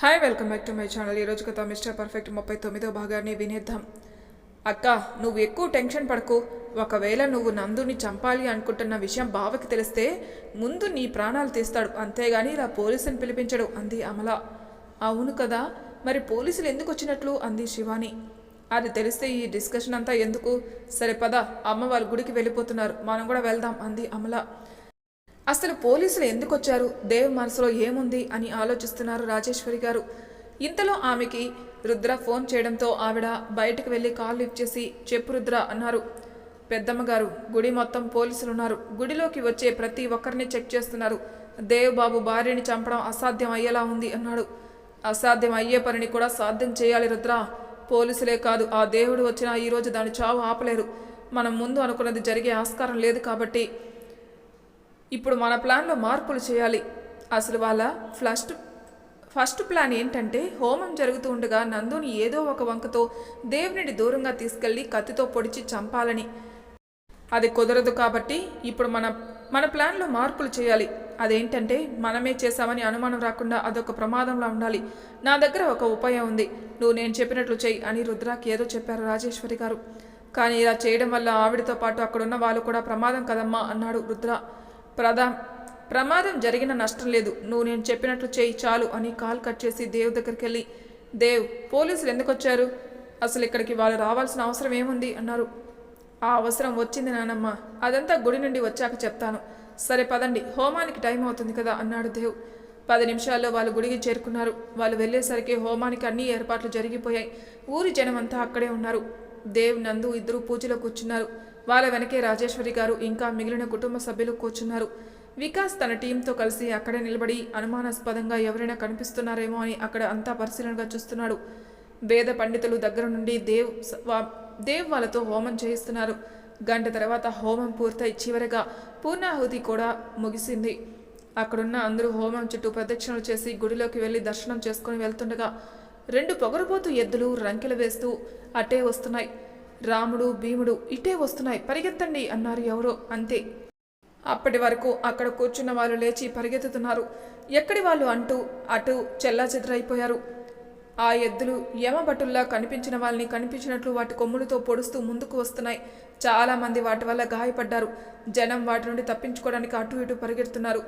Hi welcome back to my channel ఈరోజు కథ mister perfect ముప్పై తొమ్మిదో భాగాన్ని వినేద్దాం. అక్క నువ్వు ఎక్కువ టెన్షన్ పడకు. ఒకవేళ నువ్వు నందుని చంపాలి అనుకుంటున్న విషయం బావకి తెలిస్తే ముందు నీ ప్రాణాలు తీస్తాడు. అంతేగాని ఇలా పోలీసుని పిలిపించడు అంది అమల. అవును కదా మరి పోలీసులు ఎందుకు వచ్చినట్లు? అంది శివాని. అది తెలిస్తే ఈ డిస్కషన్ అంతా ఎందుకు? సరే పద అమ్మ వాళ్ళ గుడికి వెళ్ళిపోతున్నారు. మనం కూడా వెళ్దాం అంది అమల. అసలు పోలీసులు ఎందుకు వచ్చారు దేవ్ మనసులో ఏముంది? అని ఆలోచిస్తున్నారు రాజేశ్వరి గారు. ఇంతలో ఆమెకి రుద్ర ఫోన్ చేయడంతో ఆవిడ బయటకు వెళ్ళి కాల్ లిఫ్ట్ చేసి చెప్పు రుద్ర అన్నారు. పెద్దమ్మగారు గుడి మొత్తం పోలీసులు ఉన్నారు గుడిలోకి వచ్చే ప్రతి ఒక్కరిని చెక్ చేస్తున్నారు. దేవ్బాబు భార్యని చంపడం అసాధ్యం అయ్యేలా ఉంది అన్నాడు. అసాధ్యం అయ్యే పనిని కూడా సాధ్యం చేయాలి రుద్ర. పోలీసులే కాదు ఆ దేవుడు వచ్చినా ఈరోజు దాని చావు ఆపలేరు. మనం ముందు అనుకున్నది జరిగే ఆస్కారం లేదు కాబట్టి ఇప్పుడు మన ప్లాన్లో మార్పులు చేయాలి. అసలు వాళ్ళ ఫస్ట్ ఫస్ట్ ప్లాన్ ఏంటంటే హోమం జరుగుతూ ఉండగా నందుని ఏదో ఒక వంకతో దేవునిని దూరంగా తీసుకెళ్ళి కత్తితో పొడిచి చంపాలని. అది కుదరదు కాబట్టి ఇప్పుడు మన మన ప్లాన్లో మార్పులు చేయాలి. అదేంటంటే మనమే చేశామని అనుమానం రాకుండా అదొక ప్రమాదంలా ఉండాలి. నా దగ్గర ఒక ఉపాయం ఉంది. నువ్వు నేను చెప్పినట్లు చెయ్యి అని రుద్రాకి ఏదో చెప్పారు రాజేశ్వరి గారు. కానీ ఇలా చేయడం వల్ల ఆవిడతో పాటు అక్కడున్న వాళ్ళు కూడా ప్రమాదం కదమ్మా అన్నాడు రుద్ర. ప్రధా ప్రమాదం జరిగిన నష్టం లేదు. నువ్వు నేను చెప్పినట్లు చేయి చాలు అని కాల్ కట్ చేసి దేవ్ దగ్గరికి వెళ్ళి దేవ్ పోలీసులు ఎందుకు వచ్చారు అసలు ఇక్కడికి వాళ్ళు రావాల్సిన అవసరం ఏముంది? అన్నారు. ఆ అవసరం వచ్చింది నానమ్మ. అదంతా గుడి నుండి వచ్చాక చెప్తాను. సరే పదండి హోమానికి టైం అవుతుంది కదా అన్నాడు దేవ్. పది నిమిషాల్లో వాళ్ళు గుడికి చేరుకున్నారు. వాళ్ళు వెళ్ళేసరికి హోమానికి అన్ని ఏర్పాట్లు జరిగిపోయాయి. ఊరి జనమంతా అక్కడే ఉన్నారు. దేవ్ నందు ఇద్దరు పూజలో కూర్చున్నారు. వాళ్ళ వెనకే రాజేశ్వరి గారు ఇంకా మిగిలిన కుటుంబ సభ్యులు కూర్చున్నారు. వికాస్ తన టీంతో కలిసి అక్కడే నిలబడి అనుమానాస్పదంగా ఎవరైనా కనిపిస్తున్నారేమో అని అక్కడ అంతా పరిశీలనగా చూస్తున్నాడు. వేద పండితులు దగ్గర నుండి దేవ్ వా- దేవ్ వాళ్ళతో హోమం చేయిస్తున్నారు. గంట తర్వాత హోమం పూర్తయి చివరగా పూర్ణాహుతి కూడా ముగిసింది. అక్కడున్న అందరూ హోమం చుట్టూ ప్రదక్షిణలు చేసి గుడిలోకి వెళ్ళి దర్శనం చేసుకుని వెళ్తుండగా రెండు పొగరుపోతు ఎద్దులు రంకెలు వేస్తూ అట్టే వస్తున్నాయి. రాముడు భీముడు ఇటే వస్తున్నాయి. పరిగెత్తండి అన్నారు ఎవరో. అంతే. అప్పటి వరకు అక్కడ కూర్చున్న వాళ్ళు లేచి పరిగెత్తుతున్నారు. ఎక్కడి వాళ్ళు అంటూ అటు చెల్లాచెదరైపోయారు. ఆ ఎద్దులు యమభటుల్లా కనిపించిన వాళ్ళని కనిపించినట్లు వాటి కొమ్ములతో పొడుస్తూ ముందుకు వస్తున్నాయి. చాలామంది వాటి వల్ల గాయపడ్డారు. జనం వాటి నుండి తప్పించుకోవడానికి అటు ఇటు పరిగెడుతున్నారు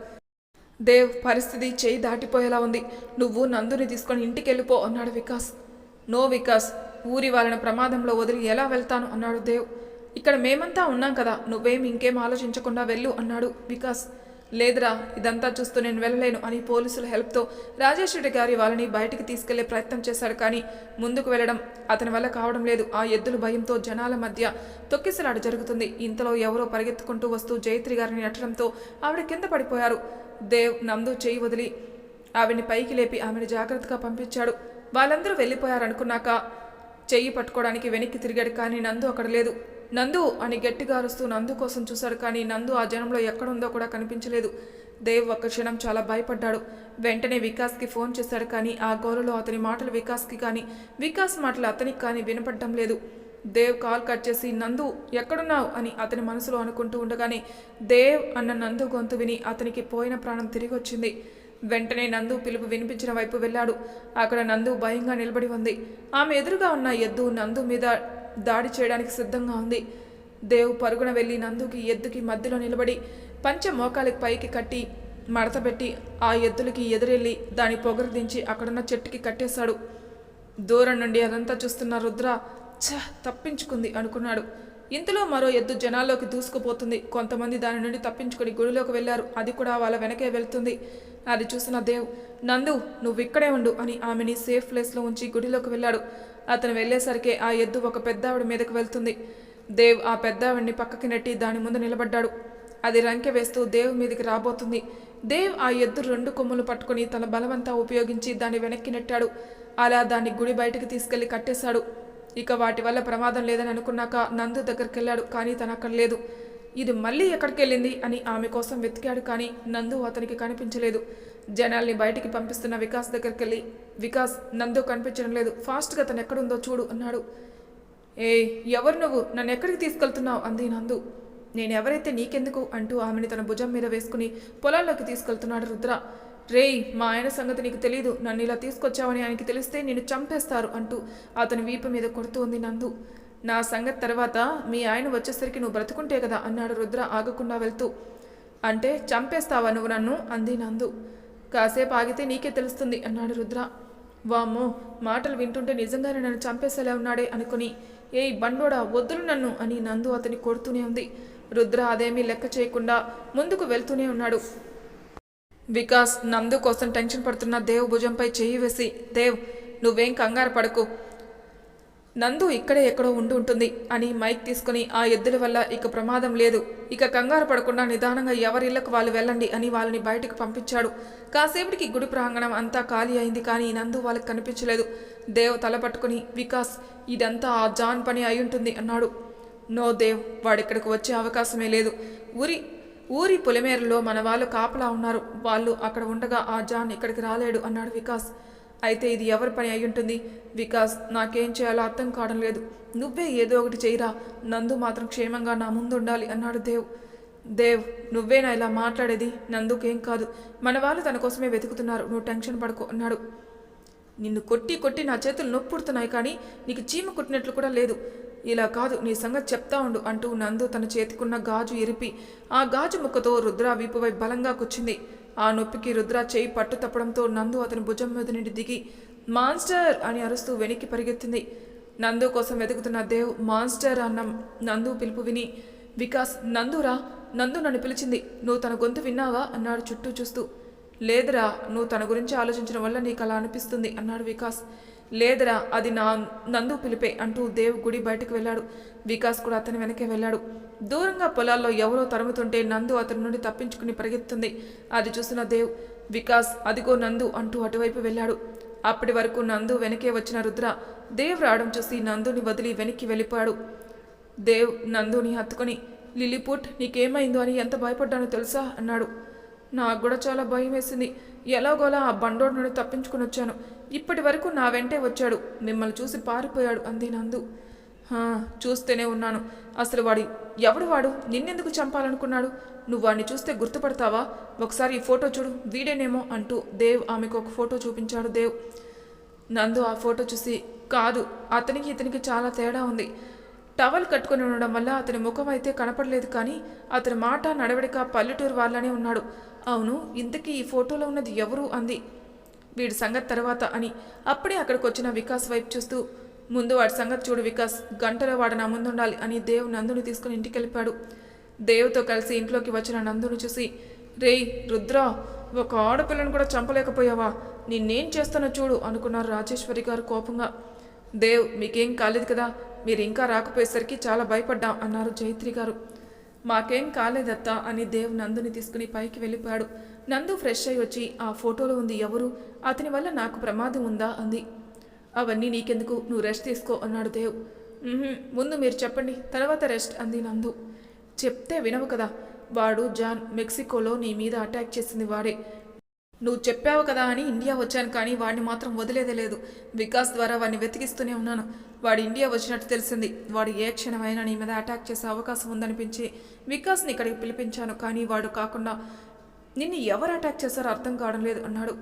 దేవ్ పరిస్థితి చేయి దాటిపోయేలా ఉంది. నువ్వు నందుని తీసుకొని ఇంటికి వెళ్ళిపో అన్నాడు వికాస్. నో వికాస్ ఊరి వాళ్ళని ప్రమాదంలో వదిలి ఎలా వెళ్తాను అన్నాడు దేవ్ ఇక్కడ మేమంతా ఉన్నాం కదా నువ్వేం ఇంకేం ఆలోచించకుండా వెళ్ళు అన్నాడు వికాస్. లేదురా ఇదంతా చూస్తూ నేను వెళ్ళలేను అని పోలీసుల హెల్ప్తో రాజేష్ రెడ్డి గారి వాళ్ళని బయటికి తీసుకెళ్ళే ప్రయత్నం చేశాడు కానీ ముందుకు వెళ్ళడం అతని వల్ల కావడం లేదు. ఆ ఎద్దుల భయంతో జనాల మధ్య తొక్కిసలాట జరుగుతుంది. ఇంతలో ఎవరో పరిగెత్తుకుంటూ వస్తూ జయత్రి గారిని నట్టడంతో ఆవిడ కింద పడిపోయారు. దేవ్ నందు చేయి వదిలి ఆవిడ్ని పైకి లేపి ఆమెను జాగ్రత్తగా పంపించాడు. వాళ్ళందరూ వెళ్ళిపోయారనుకున్నాక చెయ్యి పట్టుకోవడానికి వెనక్కి తిరిగాడు కానీ నందు అక్కడ లేదు. నందు అని గట్టిగా అరుస్తూ నందు కోసం చూశాడు కానీ నందు ఆ జనంలో ఎక్కడుందో కూడా కనిపించలేదు. దేవ్ ఒక్క క్షణం చాలా భయపడ్డాడు. వెంటనే వికాస్కి ఫోన్ చేశాడు కానీ ఆ గోరలో అతని మాటలు వికాస్కి కానీ వికాస్ మాటలు అతనికి కానీ వినపడటం లేదు. దేవ్ కాల్ కట్ చేసి నందు ఎక్కడున్నావు? అని అతని మనసులో అనుకుంటూ ఉండగానే దేవ్ అన్న నందు గొంతు విని అతనికి పోయిన ప్రాణం తిరిగి వచ్చింది వెంటనే నందు పిలుపు వినిపించిన వైపు వెళ్ళాడు. అక్కడ నందు భయంగా నిలబడి ఉంది. ఆమె ఎదురుగా ఉన్న ఎద్దు నందు మీద దాడి చేయడానికి సిద్ధంగా ఉంది. దేవ్ పరుగున వెళ్ళి నందుకి ఎద్దుకి మధ్యలో నిలబడి పంచ మోకాలికి పైకి కట్టి మడతపెట్టి ఆ ఎద్దులకి ఎదురెళ్ళి దాని పొగరు దించి అక్కడున్న చెట్టుకి కట్టేశాడు. దూరం నుండి అదంతా చూస్తున్న రుద్ర ఛ తప్పించుకుంది అనుకున్నాడు. ఇంతలో మరో ఎద్దు జనాల్లోకి దూసుకుపోతుంది. కొంతమంది దాని నుండి తప్పించుకొని గుడిలోకి వెళ్ళారు. అది కూడా వాళ్ళ వెనకే వెళ్తుంది. అది చూసిన దేవ్ నందు నువ్వు ఇక్కడే ఉండు అని ఆమెని సేఫ్ ప్లేస్లో ఉంచి గుడిలోకి వెళ్ళాడు. అతను వెళ్ళేసరికి ఆ ఎద్దు ఒక పెద్దావిడ మీదకు వెళ్తుంది. దేవ్ ఆ పెద్దావిడిని పక్కకి నెట్టి దాని ముందు నిలబడ్డాడు. అది రంకె వేస్తూ దేవ్ మీదకి రాబోతుంది. దేవ్ ఆ ఎద్దు రెండు కొమ్ములు పట్టుకుని తన బలవంతా ఉపయోగించి దాన్ని వెనక్కి నెట్టాడు. అలా దాన్ని గుడి బయటకు తీసుకెళ్ళి కట్టేశాడు. ఇక వాటి వల్ల ప్రమాదం లేదని అనుకున్నాక నందు దగ్గరికి వెళ్ళాడు కానీ తను అక్కడ లేదు. ఇది మళ్ళీ ఎక్కడికి వెళ్ళింది అని ఆమె కోసం వెతికాడు కానీ నందు అతనికి కనిపించలేదు. జనాల్ని బయటికి పంపిస్తున్న వికాస్ దగ్గరికి వెళ్ళి వికాస్ నందు కనిపించడం లేదు. ఫాస్ట్గా తను ఎక్కడుందో చూడు అన్నాడు. ఏ ఎవరు నువ్వు? నన్ను ఎక్కడికి తీసుకెళ్తున్నావు? అంది నందు. నేను ఎవరైతే నీకెందుకు? అంటూ ఆమెని తన భుజం మీద వేసుకుని పొలాల్లోకి తీసుకెళ్తున్నాడు రుద్ర. రేయ్ మా ఆయన సంగతి నీకు తెలీదు. నన్ను ఇలా తీసుకొచ్చావని ఆయనకి తెలిస్తే నేను చంపేస్తారు అంటూ అతని వీపు మీద కొడుతూ ఉంది నందు. నా సంగతి తర్వాత మీ ఆయన వచ్చేసరికి నువ్వు బ్రతుకుంటే కదా అన్నాడు రుద్ర ఆగకుండా వెళ్తూ. అంటే చంపేస్తావా నువ్వు నన్ను? అంది నందు. కాసేపు ఆగితే నీకే తెలుస్తుంది అన్నాడు రుద్ర. వామ్మో మాటలు వింటుంటే నిజంగానే నన్ను చంపేసేలా ఉన్నాడే అనుకుని. ఏయ్ బండోడా వద్దులు నన్ను అని నందు అతని కొడుతూనే ఉంది. రుద్ర అదేమీ లెక్క చేయకుండా ముందుకు వెళ్తూనే ఉన్నాడు. వికాస్ నందు కోసం టెన్షన్ పడుతున్న దేవ్ భుజంపై చెయ్యి వేసి దేవ్ నువ్వేం కంగారు పడకు. నందు ఇక్కడే ఎక్కడో ఉండి ఉంటుంది అని మైక్ తీసుకుని ఆ ఎద్దుల వల్ల ఇక ప్రమాదం లేదు. ఇక కంగారు పడకుండా నిదానంగా ఎవరిళ్ళకు వాళ్ళు వెళ్ళండి అని వాళ్ళని బయటకు పంపించాడు. కాసేపటికి గుడి ప్రాంగణం అంతా ఖాళీ అయింది కానీ నందు వాళ్ళకి కనిపించలేదు. దేవ్ తల పట్టుకుని వికాస్ ఇదంతా ఆ జాన్ పని అయి ఉంటుంది అన్నాడు. నో దేవ్ వాడిక్కడికి వచ్చే అవకాశమే లేదు. ఊరి ఊరి పొలిమేరలో మన వాళ్ళు కాపలా ఉన్నారు. వాళ్ళు అక్కడ ఉండగా ఆ జాన్ ఇక్కడికి రాలేడు అన్నాడు వికాస్. అయితే ఇది ఎవరి పని అయి ఉంటుంది? వికాస్ నాకేం చేయాలో అర్థం కావడం లేదు. నువ్వే ఏదో ఒకటి చేయరా? నందు మాత్రం క్షేమంగా నా ముందు ఉండాలి అన్నాడు దేవ్. దేవ్ నువ్వేనా ఇలా మాట్లాడేది? నందుకేం కాదు. మన వాళ్ళు తన కోసమే వెతుకుతున్నారు. నువ్వు టెన్షన్ పడుకో అన్నాడు. నిన్ను కొట్టి కొట్టి నా చేతులు నొప్పుడుతున్నాయి కానీ నీకు చీమ కుట్టినట్లు కూడా లేదు. ఇలా కాదు నీ సంగతి చెప్తా ఉండు అంటూ నందు తన చేతికున్న గాజు ఇరిపి ఆ గాజు ముక్కతో రుద్ర వీపుపై బలంగా కూర్చుంది. ఆ నొప్పికి రుద్ర చేయి పట్టు తప్పడంతో నందు అతని భుజం మీద నుండి దిగి మాన్స్టర్! అని అరుస్తూ వెనక్కి పరిగెత్తింది. నందు కోసం వెతుకుతున్న దేవ్ మాన్స్టర్! అన్న నందు పిలుపు విని వికాస్ నందురా నందు నన్ను పిలిచింది నువ్వు తన గొంతు విన్నావా? అన్నాడు చుట్టూ చూస్తూ. లేదురా. నువ్వు తన గురించి ఆలోచించడం వల్ల నీకు అలా అనిపిస్తుంది అన్నాడు వికాస్. లేదురా అది నా నందు పిలిపే అంటూ దేవ్ గుడి బయటకు వెళ్ళాడు. వికాస్ కూడా అతని వెనకే వెళ్ళాడు. దూరంగా పొలాల్లో ఎవరో తరుముతుంటే నందు అతని నుండి తప్పించుకుని పరిగెత్తుంది. అది చూసిన దేవ్ వికాస్ అదిగో నందు అంటూ అటువైపు వెళ్ళాడు. అప్పటి వరకు నందు వెనకే వచ్చిన రుద్ర దేవ్ రావడం చూసి నందుని వదిలి వెనక్కి వెళ్ళిపోయాడు. దేవ్ నందుని హత్తుకొని లిలిపుట్ నీకేమైందో అని ఎంత భయపడ్డానో తెలుసా? అన్నాడు. నాకు కూడా చాలా భయం వేసింది ఎలాగోలా ఆ బండోడు నుండి తప్పించుకుని వచ్చాను. ఇప్పటి వరకు నా వెంటే వచ్చాడు. మిమ్మల్ని చూసి పారిపోయాడు అంది నందు. చూస్తూనే ఉన్నాను. అసలు వాడు ఎవడు వాడు? నిన్నెందుకు చంపాలనుకున్నాడు? నువ్వు వాడిని చూస్తే గుర్తుపడతావా? ఒకసారి ఈ ఫోటో చూడు. వీడేనేమో అంటూ దేవ్ ఆమెకు ఒక ఫోటో చూపించాడు దేవ్. నందు ఆ ఫోటో చూసి కాదు అతనికి ఇతనికి చాలా తేడా ఉంది. టవల్ కట్టుకొని ఉండడం వల్ల అతని ముఖం అయితే కనపడలేదు కానీ అతని మాట నడవడిక పల్లెటూరు వాళ్ళనే ఉన్నాడు. అవును ఇంతకీ ఈ ఫోటోలో ఉన్నది ఎవరు? అంది. వీడి సంగతి తర్వాత అని అప్పుడే అక్కడికి వచ్చిన వికాస్ వైపు చూస్తూ ముందు వాడి సంగతి చూడు వికాస్ గంటలో వాడు నా ముందు ఉండాలి అని దేవ్ నందుని తీసుకుని ఇంటికి వెళ్ళిపాడు దేవ్తో కలిసి ఇంట్లోకి వచ్చిన నందుని చూసి రేయ్ రుద్ర ఒక ఆడపిల్లను కూడా చంపలేకపోయావా? నిన్నేం చేస్తానో చూడు అనుకున్నారు రాజేశ్వరి గారు కోపంగా. దేవ్ మీకేం కాలేదు కదా మీరు ఇంకా రాకపోయేసరికి చాలా భయపడ్డాం అన్నారు జైత్రి గారు. మాకేం కాలేదత్తా అని దేవ్ నందుని తీసుకుని పైకి వెళ్ళిపోయాడు. నందు ఫ్రెష్ అయి వచ్చి ఆ ఫోటోలో ఉంది ఎవరు? అతని వల్ల నాకు ప్రమాదం ఉందా? అంది. అవన్నీ నీకెందుకు? నువ్వు రెస్ట్ తీసుకో అన్నాడు దేవ్. ముందు మీరు చెప్పండి. తర్వాత రెస్ట్ అంది నందు. చెప్తే వినవు కదా. వాడు జాన్ మెక్సికోలో నీ మీద అటాక్ చేసింది వాడే. నువ్వు చెప్పావు కదా అని ఇండియా వచ్చాను కానీ వాడిని మాత్రం వదిలేదే లేదు. వికాస్ ద్వారా వాడిని వెతికిస్తూనే ఉన్నాను. వాడు ఇండియా వచ్చినట్టు తెలిసింది. వాడు ఏ క్షణమైనా నీ మీద అటాక్ చేసే అవకాశం ఉందనిపించి వికాస్ని ఇక్కడికి పిలిపించాను కానీ వాడు కాకుండా నిన్ను ఎవరు అటాక్ చేశారో అర్థం కావడం లేదు అన్నాడు.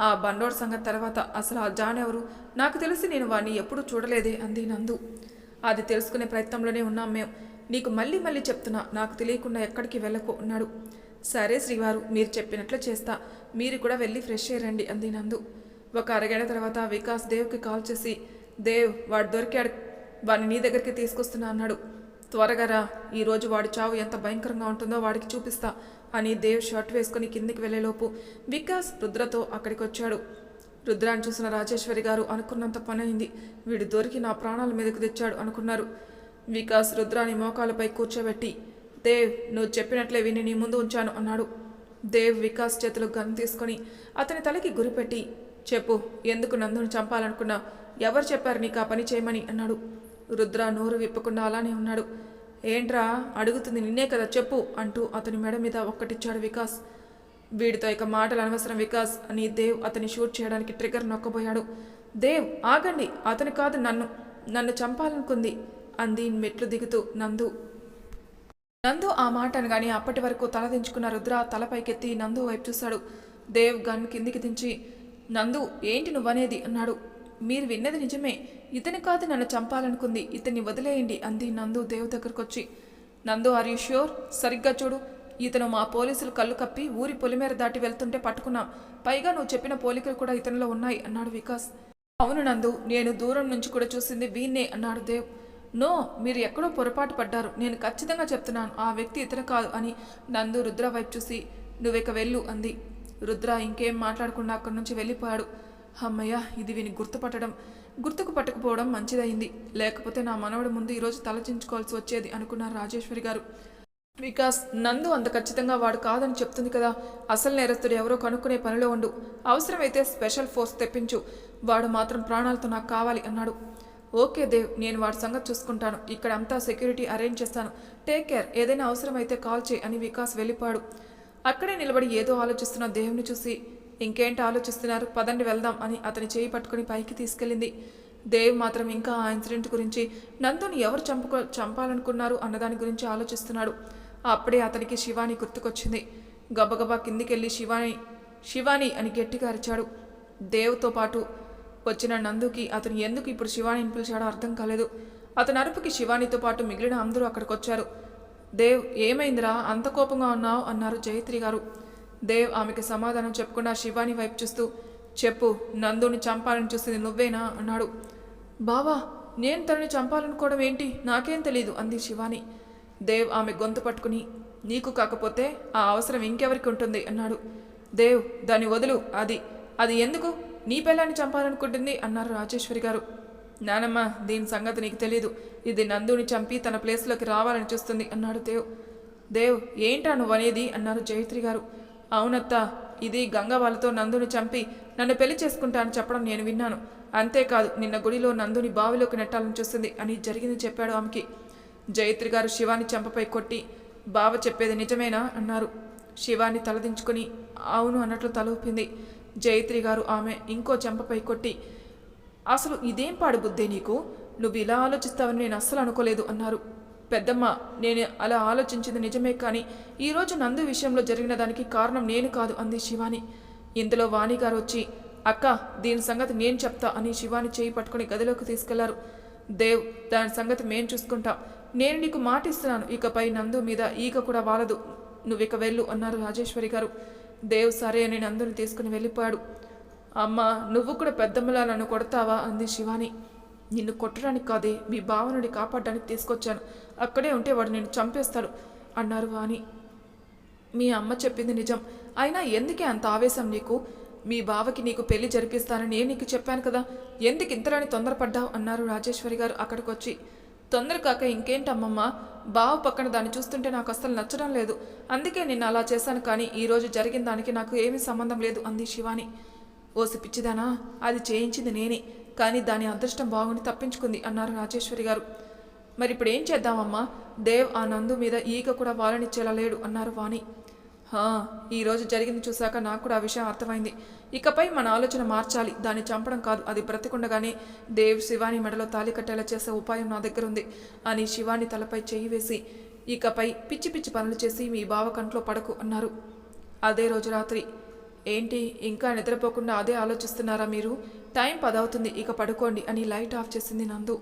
ఆ బండోడ్ సంగతి తర్వాత అసలు ఆ జాన్ ఎవరు? నాకు తెలిసి నేను వాడిని ఎప్పుడూ చూడలేదే అంది నందు. అది తెలుసుకునే ప్రయత్నంలోనే ఉన్నాం మేము. నీకు మళ్ళీ మళ్ళీ చెప్తున్నా నాకు తెలియకుండా ఎక్కడికి వెళ్ళకు అన్నాడు. సరే శ్రీవారు మీరు చెప్పినట్లు చేస్తా. మీరు కూడా వెళ్ళి ఫ్రెష్ అయ్యండి అంది నందు. ఒక అరగంట తర్వాత వికాస్ దేవ్కి కాల్ చేసి దేవ్ వాడు దొరికాడు వాడిని నీ దగ్గరికి తీసుకొస్తున్నా అన్నాడు. త్వరగా రా. ఈరోజు వాడి చావు ఎంత భయంకరంగా ఉంటుందో వాడికి చూపిస్తా. అని దేవ్ షర్ట్ వేసుకుని కిందికి వెళ్ళేలోపు వికాస్ రుద్రతో అక్కడికి వచ్చాడు రుద్రాన్ని చూసిన రాజేశ్వరి గారు అనుకున్నంత పని అయింది వీడు దొరికి నా ప్రాణాల మీదకు తెచ్చాడు అనుకున్నారు. వికాస్ రుద్రాని మోకాలపై కూర్చోబెట్టి దేవ్ నువ్వు చెప్పినట్లే విని నీ ముందు ఉంచాను అన్నాడు. దేవ్ వికాస్ చేతిలో గన్ తీసుకొని అతని తలకి గురిపెట్టి చెప్పు ఎందుకు నందుని చంపాలనుకున్నా? ఎవరు చెప్పారు నీకు ఆ పని చేయమని? అన్నాడు. రుద్ర నోరు విప్పకుండా అలానే ఉన్నాడు. ఏంట్రా? అడుగుతుంది నిన్నే కదా చెప్పు అంటూ అతని మెడ మీద ఒక్కటిచ్చాడు వికాస్. వీడితో ఇక మాటలు అనవసరం వికాస్. అని దేవ్ అతని షూట్ చేయడానికి ట్రిగర్ నొక్కబోయాడు దేవ్ ఆగండి. అతను కాదు నన్ను. నన్ను చంపాలనుకుంది అంది మెట్లు దిగుతూ నందు. నందు ఆ మాట అనగానే అప్పటి వరకు తల దించుకున్న రుద్ర తలపైకెత్తి నందు వైపు చూశాడు. దేవ్ గన్ కిందికి దించి నందు ఏంటి నువ్వనేది? అన్నాడు. మీరు విన్నది నిజమే. ఇతని కాదు నన్ను చంపాలనుకుంది. ఇతన్ని వదిలేయండి అంది నందు దేవ్ దగ్గరకొచ్చి. నందు ఆర్ యూ ష్యూర్ సరిగ్గా చూడు. ఇతను మా పోలీసులు కళ్ళు కప్పి ఊరి పొలిమేర దాటి వెళ్తుంటే పట్టుకున్నాం. పైగా నువ్వు చెప్పిన పోలికలు కూడా ఇతనిలో ఉన్నాయి అన్నాడు వికాస్. అవును నందు నేను దూరం నుంచి కూడా చూసింది వీన్నే అన్నాడు దేవ్. నో మీరు ఎక్కడో పొరపాటు పడ్డారు. నేను ఖచ్చితంగా చెప్తున్నాను. ఆ వ్యక్తి ఇతను కాదు అని నందు రుద్ర వైపు చూసి నువ్విక వెళ్ళు అంది. రుద్ర ఇంకేం మాట్లాడకుండా అక్కడి నుంచి వెళ్ళిపోయాడు. అమ్మయ్య ఇది విని గుర్తుపట్టడం గుర్తుకు పట్టకపోవడం మంచిదైంది లేకపోతే నా మనవడి ముందు ఈరోజు తలచించుకోవాల్సి వచ్చేది అనుకున్నారు రాజేశ్వరి గారు. వికాస్ నందు అంత ఖచ్చితంగా వాడు కాదని చెప్తుంది కదా. అసలు నేరస్తుడు ఎవరో కనుక్కునే పనిలో ఉండు. అవసరమైతే స్పెషల్ ఫోర్స్ తెప్పించు. వాడు మాత్రం ప్రాణాలతో నాకు కావాలి అన్నాడు. ఓకే దేవ్ నేను వాడి సంగతి చూసుకుంటాను. ఇక్కడ అంతా సెక్యూరిటీ అరేంజ్ చేస్తాను. టేక్ కేర్ ఏదైనా అవసరమైతే కాల్ చేయి అని వికాస్ వెళ్ళిపోయాడు. అక్కడే నిలబడి ఏదో ఆలోచిస్తున్న దేవుని చూసి ఇంకేంటి ఆలోచిస్తున్నారు? పదండి వెళ్దాం అని అతని చేయి పట్టుకుని పైకి తీసుకెళ్ళింది. దేవ్ మాత్రం ఇంకా ఆ ఇన్సిడెంట్ గురించి నందుని ఎవరు చంపుకో చంపాలనుకున్నారు అన్నదాని గురించి ఆలోచిస్తున్నాడు. అప్పుడే అతనికి శివాని గుర్తుకొచ్చింది. గబగబా కిందికెళ్ళి శివాని శివాని అని గట్టిగా అరిచాడు. దేవ్తో పాటు వచ్చిన నందుకి అతను ఎందుకు ఇప్పుడు శివానిని పిలిచాడో అర్థం కాలేదు. అతని అరుపుకి శివానితో పాటు మిగిలిన అందరూ అక్కడికి వచ్చారు దేవ్ ఏమైందిరా? అంత కోపంగా ఉన్నావు? అన్నారు జయత్రి గారు. దేవ్ ఆమెకి సమాధానం చెప్పకుండా శివాని వైపు చూస్తూ చెప్పు నందుని చంపాలని చూసింది నువ్వేనా? అన్నాడు. బావా నేను తనని చంపాలనుకోవడం ఏంటి? నాకేం తెలీదు అంది శివాని. దేవ్ ఆమె గొంతు పట్టుకుని నీకు కాకపోతే ఆ అవసరం ఇంకెవరికి ఉంటుంది? అన్నాడు. దేవ్ దాన్ని వదులు అది అది ఎందుకు? నీ పిల్లాన్ని చంపాలనుకుంటుంది అన్నారు రాజేశ్వరి గారు. నానమ్మ దీని సంగతి నీకు తెలీదు. ఇది నందుని చంపి తన ప్లేస్లోకి రావాలని చూస్తుంది అన్నాడు దేవ్. దేవ్ ఏంటా నువ్వు అనేది అన్నారు జయత్రి గారు. అవునత్త ఇది గంగ వాళ్ళతో నందుని చంపి నన్ను పెళ్ళి చేసుకుంటానని చెప్పడం నేను విన్నాను. అంతేకాదు నిన్న గుడిలో నందుని బావిలోకి నెట్టాలని చూస్తుంది అని జరిగింది చెప్పాడు ఆమెకి. జయత్రి గారు శివాని చెంపపై కొట్టి బావ చెప్పేది నిజమేనా? అన్నారు. శివాన్ని తలదించుకుని అవును అన్నట్లు తలూపింది. జయత్రి గారు ఆమె ఇంకో చెంపపై కొట్టి అసలు ఇదేం పాడు బుద్ధే నీకు? నువ్వు ఇలా ఆలోచిస్తావని నేను అస్సలు అనుకోలేదు అన్నారు. పెద్దమ్మ నేను అలా ఆలోచించింది నిజమే కానీ ఈరోజు నందు విషయంలో జరిగిన దానికి కారణం నేను కాదు అంది శివాని. ఇందులో వాణి గారు వచ్చి అక్క దీని సంగతి నేను చెప్తా అని శివాని చేయి పట్టుకుని గదిలోకి తీసుకెళ్ళారు. దేవ్ దాని సంగతి మేం చూసుకుంటాం. నేను నీకు మాట ఇస్తున్నాను ఇకపై నందు మీద ఈక కూడా వాలదు. నువ్విక వెళ్ళు అన్నారు రాజేశ్వరి గారు. దేవ్ సరే అని నందుని తీసుకుని వెళ్ళిపోయాడు. అమ్మ నువ్వు కూడా పెద్దమ్మలా నన్ను కొడతావా? అంది శివాని. నిన్ను కొట్టడానికి కాదే మీ భావనుడి కాపాడడానికి తీసుకొచ్చాను. అక్కడే ఉంటే వాడు నిన్ను చంపేస్తాడు అన్నారు వాణి. మీ అమ్మ చెప్పింది నిజం. అయినా ఎందుకే అంత ఆవేశం నీకు? మీ బావకి నీకు పెళ్ళి జరిపిస్తానని నేను నీకు చెప్పాను కదా. ఎందుకు ఇంతలోని తొందరపడ్డావు? అన్నారు రాజేశ్వరి గారు అక్కడికి వచ్చి తొందర కాక ఇంకేంటమ్మమ్మ? బావ పక్కన దాన్ని చూస్తుంటే నాకు అస్సలు నచ్చడం లేదు. అందుకే నిన్ను అలా చేశాను కానీ ఈరోజు జరిగిన దానికి నాకు ఏమీ సంబంధం లేదు అంది శివాని. ఓసి పిచ్చిదానా అది చేయించింది నేనే. కానీ దాని అదృష్టం బాగుండి తప్పించుకుంది అన్నారు రాజేశ్వరి గారు. మరి ఇప్పుడు ఏం చేద్దామమ్మా? దేవ్ ఆ నందు మీద ఈగ కూడా వాలనిచ్చేలా లేడు అన్నారు వాణి. హా ఈరోజు జరిగింది చూశాక నాకు కూడా ఆ విషయం అర్థమైంది. ఇకపై మన ఆలోచన మార్చాలి. దాన్ని చంపడం కాదు అది బ్రతికుండగానే దేవ్ శివాని మెడలో తాలి కట్టేలా చేసే ఉపాయం నా దగ్గర ఉంది అని శివాని తలపై చేయి వేసి ఇకపై పిచ్చి పిచ్చి పనులు చేసి మీ బావ కంట్లో పడకు అన్నారు. అదే రోజు రాత్రి ఏంటి ఇంకా నిద్రపోకుండా అదే ఆలోచిస్తున్నారా మీరు? టైం పదవుతుంది ఇక పడుకోండి అని లైట్ ఆఫ్ చేసింది నందు.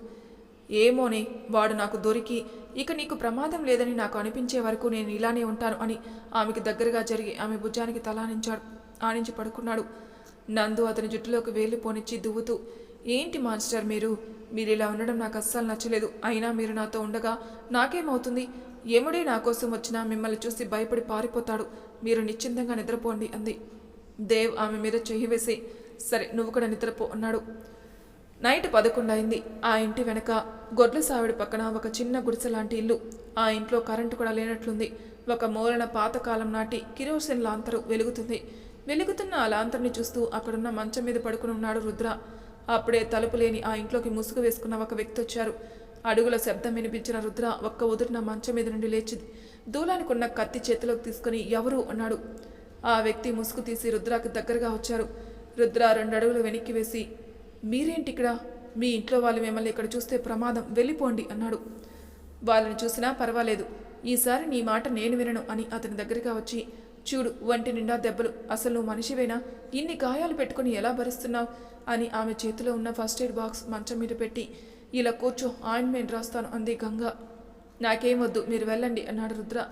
ఏమోనే వాడు నాకు దొరికి ఇక నీకు ప్రమాదం లేదని నాకు అనిపించే వరకు నేను ఇలానే ఉంటాను అని ఆమెకి దగ్గరగా జరిగి ఆమె భుజానికి తలానించాడు ఆనించి పడుకున్నాడు. నందు అతని జుట్టులోకి వేలు పోనిచ్చి దువ్వుతూ ఏంటి మాస్టర్ మీరు? మీరు ఇలా ఉండడం నాకు అస్సలు నచ్చలేదు. అయినా మీరు నాతో ఉండగా నాకేమవుతుంది? ఎముడే నా కోసం వచ్చినా మిమ్మల్ని చూసి భయపడి పారిపోతాడు. మీరు నిశ్చింతంగా నిద్రపోండి అంది. దేవ్ ఆమె మీద చెయ్యి వేసి సరే నువ్వు కూడా నిద్రపో అన్నాడు. నైట్ పదకొండైంది. ఆ ఇంటి వెనక గొడ్ల సావిడి పక్కన ఒక చిన్న గుడిసె లాంటి ఇల్లు. ఆ ఇంట్లో కరెంటు కూడా లేనట్లుంది. ఒక మూలన పాతకాలం నాటి కిరోసిన్ లాంతరు వెలుగుతుంది. వెలుగుతున్న ఆ లాంతర్ని చూస్తూ అక్కడున్న మంచం మీద పడుకుని ఉన్నాడు రుద్ర. అప్పుడే తలుపు లేని ఆ ఇంట్లోకి ముసుగు వేసుకున్న ఒక వ్యక్తి వచ్చారు. అడుగుల శబ్దం వినిపించిన రుద్ర ఒక్క ఉదురున మంచం మీద నుండి లేచింది. దూలానికి ఉన్న కత్తి చేతిలోకి తీసుకుని ఎవరు? అన్నాడు. ఆ వ్యక్తి ముసుగు తీసి రుద్రాకు దగ్గరగా వచ్చారు. రుద్ర రెండు అడుగులు వెనక్కి వేసి మీరేంటి ఇక్కడ మీ ఇంట్లో వాళ్ళు మిమ్మల్ని ఇక్కడ చూస్తే ప్రమాదం వెళ్ళిపోండి అన్నాడు. వాళ్ళని చూసినా పర్వాలేదు. ఈసారి నీ మాట నేను వినను అని అతని దగ్గరగా వచ్చి చూడు వంటి నిండా దెబ్బలు. అసలు నువ్వు మనిషివేనా? ఇన్ని గాయాలు పెట్టుకుని ఎలా భరిస్తున్నావు? అని ఆమె చేతిలో ఉన్న ఫస్ట్ ఎయిడ్ బాక్స్ మంచం మీద పెట్టి ఇలా కూర్చో ఆయింట్మెంట్ రాస్తాను అంది గంగ. నాకేం వద్దు మీరు వెళ్ళండి అన్నాడు రుద్ర.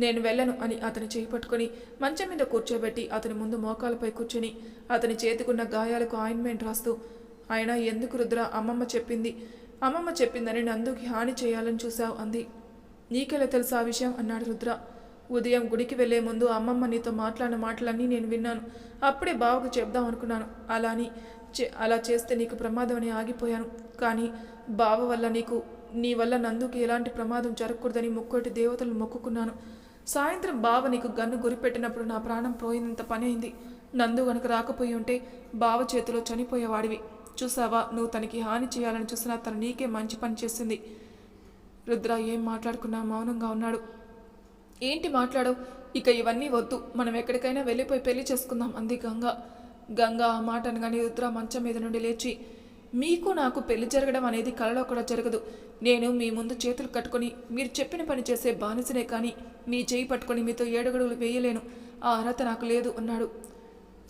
నేను వెళ్ళను అని అతని చేయి పట్టుకొని మంచం మీద కూర్చోబెట్టి అతని ముందు మోకాలపై కూర్చొని అతని చేతికున్న గాయాలకు ఆయింట్మెంట్ రాస్తూ ఆయన ఎందుకు రుద్ర అమ్మమ్మ చెప్పింది? అమ్మమ్మ చెప్పిందని నందుకి హాని చేయాలని చూశావు అంది. నీకెలా తెలుసా ఆ విషయం? అన్నాడు రుద్ర. ఉదయం గుడికి వెళ్ళే ముందు అమ్మమ్మ నీతో మాట్లాడిన మాటలన్నీ నేను విన్నాను. అప్పుడే బావకు చెప్దాం అనుకున్నాను. అలా అని చే అలా చేస్తే నీకు ప్రమాదం అని ఆగిపోయాను. కానీ బావ వల్ల నీకు నీ వల్ల నందుకి ఎలాంటి ప్రమాదం జరగకూడదని ముక్కోటి దేవతలు మొక్కుకున్నాను. సాయంత్రం బావ నీకు గన్ను గురిపెట్టినప్పుడు నా ప్రాణం పోయినంత పని అయింది. నందు గనుక రాకపోయి ఉంటే బావ చేతిలో చనిపోయేవాడివి. చూసావా? నువ్వు తనకి హాని చేయాలని చూసినా తను నీకే మంచి పని చేసింది. రుద్ర ఏం మాట్లాడుకున్నా మౌనంగా ఉన్నాడు. ఏంటి మాట్లాడవు? ఇక ఇవన్నీ వద్దు. మనం ఎక్కడికైనా వెళ్ళిపోయి పెళ్ళి చేసుకుందాం అంది గంగ. గంగ ఆ మాట అనగానే రుద్ర మంచం మీద నుండి లేచి మీకు నాకు పెళ్ళి జరగడం అనేది కలలో కూడా జరగదు. నేను మీ ముందు చేతులు కట్టుకొని మీరు చెప్పిన పని చేసే బానిసనే కానీ మీ చేయి పట్టుకొని మీతో ఏడుగడుగులు వేయలేను. ఆ అర్హత నాకు లేదు అన్నాడు.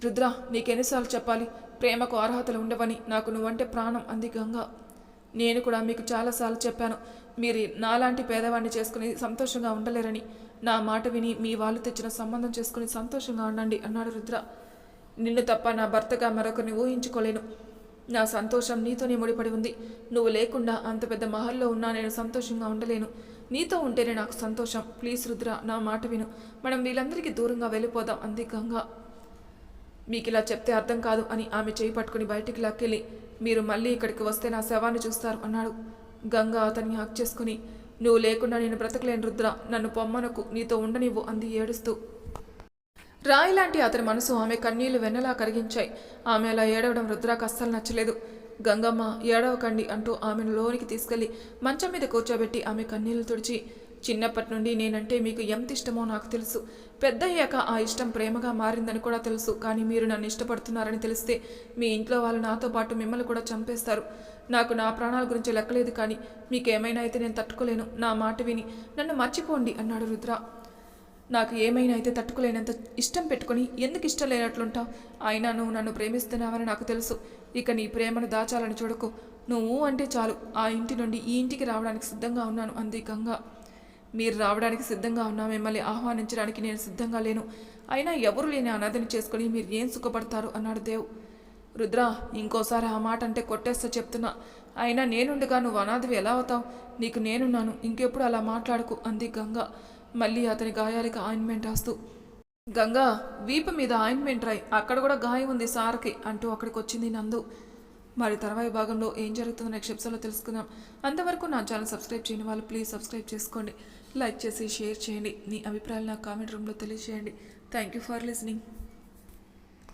రుద్ర నీకెన్నిసార్లు చెప్పాలి? ప్రేమకు అర్హతలు ఉండవని నాకు నువ్వంటే ప్రాణం అంది గంగ. నేను కూడా మీకు చాలాసార్లు చెప్పాను. మీరు నాలాంటి పేదవాడిని చేసుకుని సంతోషంగా ఉండలేరని. నా మాట విని మీ వాళ్ళు తెచ్చిన సంబంధం చేసుకుని సంతోషంగా ఉండండి అన్నాడు రుద్ర. నిన్ను తప్ప నా భర్తగా మరొకరిని ఊహించుకోలేను. నా సంతోషం నీతోనే ముడిపడి ఉంది. నువ్వు లేకుండా అంత పెద్ద మహల్లో ఉన్నా నేను సంతోషంగా ఉండలేను. నీతో ఉంటేనే నాకు సంతోషం. ప్లీజ్ రుద్ర నా మాట విను. మనం వీళ్ళందరికీ దూరంగా వెళ్ళిపోదాం. అంది గంగా. మీకు ఇలా చెప్తే అర్థం కాదు అని ఆమె చేయి పట్టుకుని బయటికి లాక్కెళ్ళి మీరు మళ్ళీ ఇక్కడికి వస్తే నా శవాన్ని చూస్తారు అన్నాడు. గంగ అతన్ని హక్ చేసుకుని నువ్వు లేకుండా నేను బ్రతకలేను రుద్ర. నన్ను పొమ్మనకు నీతో ఉండనివ్వు అంది ఏడుస్తూ. రాయి లాంటి అతని మనసు ఆమె కన్నీళ్ళు వెన్నలా కరిగించాయి. ఆమె అలా ఏడవడం రుద్రాకు అస్సలు నచ్చలేదు. గంగమ్మ ఏడవకండి అంటూ ఆమెను లోనికి తీసుకెళ్ళి మంచం మీద కూర్చోబెట్టి ఆమె కన్నీళ్ళు తుడిచి చిన్నప్పటి నుండి నేనంటే మీకు ఎంత ఇష్టమో నాకు తెలుసు. పెద్దయ్యాక ఆ ఇష్టం ప్రేమగా మారిందని కూడా తెలుసు. కానీ మీరు నన్ను ఇష్టపడుతున్నారని తెలిస్తే మీ ఇంట్లో వాళ్ళు నాతో పాటు మిమ్మల్ని కూడా చంపేస్తారు. నాకు నా ప్రాణాల గురించి లెక్కలేదు కానీ మీకేమైనా అయితే నేను తట్టుకోలేను. నా మాట విని నన్ను మర్చిపోండి అన్నాడు రుద్ర. నాకు ఏమైనా అయితే తట్టుకోలేనంత ఇష్టం పెట్టుకొని ఎందుకు ఇష్టం లేనట్లుంటావు? అయినా నువ్వు నన్ను ప్రేమిస్తున్నావని నాకు తెలుసు. ఇక నీ ప్రేమను దాచాలని చూడకు. నువ్వు అంటే చాలు. ఆ ఇంటి నుండి ఈ ఇంటికి రావడానికి సిద్ధంగా ఉన్నాను అంది గంగ. మీరు రావడానికి సిద్ధంగా ఉన్నా మిమ్మల్ని ఆహ్వానించడానికి నేను సిద్ధంగా లేను. అయినా ఎవరు లేని అనాథని చేసుకుని మీరు ఏం సుఖపడతారు? అన్నాడు దేవ్. రుద్ర ఇంకోసారి ఆ మాట అంటే కొట్టేస్తా చెప్తున్నా. అయినా నేనుండగా నువ్వు అనాథవి ఎలా అవుతావు? నీకు నేనున్నాను. ఇంకెప్పుడు అలా మాట్లాడుకు అంది గంగ. మళ్ళీ అతని గాయాలకి ఆయింట్మెంట్ రాస్తూ గంగా వీపు మీద ఆయింట్మెంట్ రాయి అక్కడ కూడా గాయం ఉంది సార్కి అంటూ అక్కడికి వచ్చింది నందు. మరి తర్వాయి భాగంలో ఏం జరుగుతుందో నెక్స్ట్ ఎపిసోడ్లో తెలుసుకుందాం. అంతవరకు నా ఛానల్ సబ్స్క్రైబ్ చేయని వాళ్ళు ప్లీజ్ సబ్స్క్రైబ్ చేసుకోండి. లైక్ చేసి షేర్ చేయండి. మీ అభిప్రాయాలు నా కామెంట్ రూమ్లో తెలియజేయండి. Thank you for listening.